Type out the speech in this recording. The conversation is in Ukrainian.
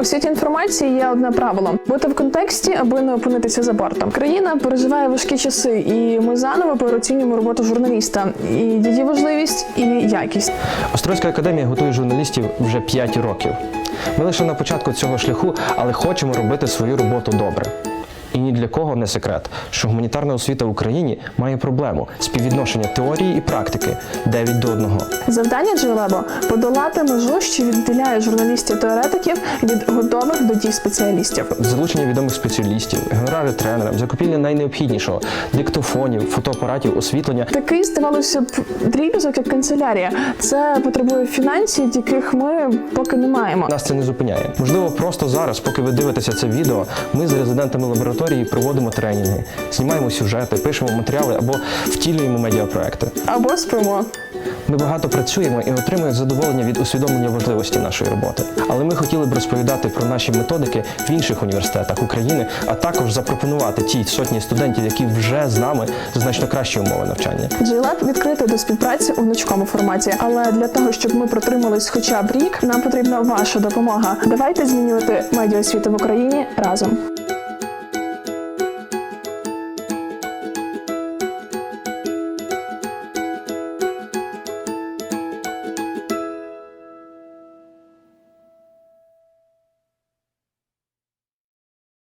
У світі інформації є одне правило: бути в контексті, аби не опинитися за бортом. Країна переживає важкі часи, і ми заново переоцінюємо роботу журналіста і її важливість і якість. Острозька академія готує журналістів вже 5 років. Ми лише на початку цього шляху, але хочемо робити свою роботу добре. І ні для кого не секрет, що гуманітарна освіта в Україні має проблему співвідношення теорії і практики 9 до 1. Завдання Джелебо подолати межу, що відділяє журналістів-теоретиків від готових до дій спеціалістів. Залучення відомих спеціалістів, генеральних тренерів, закупівля найнеобхіднішого диктофонів, фотоапаратів, освітлення. Такий здавалося б дріб'язок, як канцелярія. Це потребує фінансів, яких ми поки не маємо. Нас це не зупиняє. Можливо, просто зараз, поки ви дивитеся це відео, ми з резидентами лабораторії проводимо тренінги, знімаємо сюжети, пишемо матеріали або втілюємо медіапроекти. Або спимо. Ми багато працюємо і отримуємо задоволення від усвідомлення важливості нашої роботи. Але ми хотіли б розповідати про наші методики в інших університетах України, а також запропонувати тій сотні студентів, які вже з нами значно кращі умови навчання. GLab відкритий до співпраці у гнучкому форматі. Але для того, щоб ми протримались хоча б рік, нам потрібна ваша допомога. Давайте змінювати медіаосвіту в Україні разом.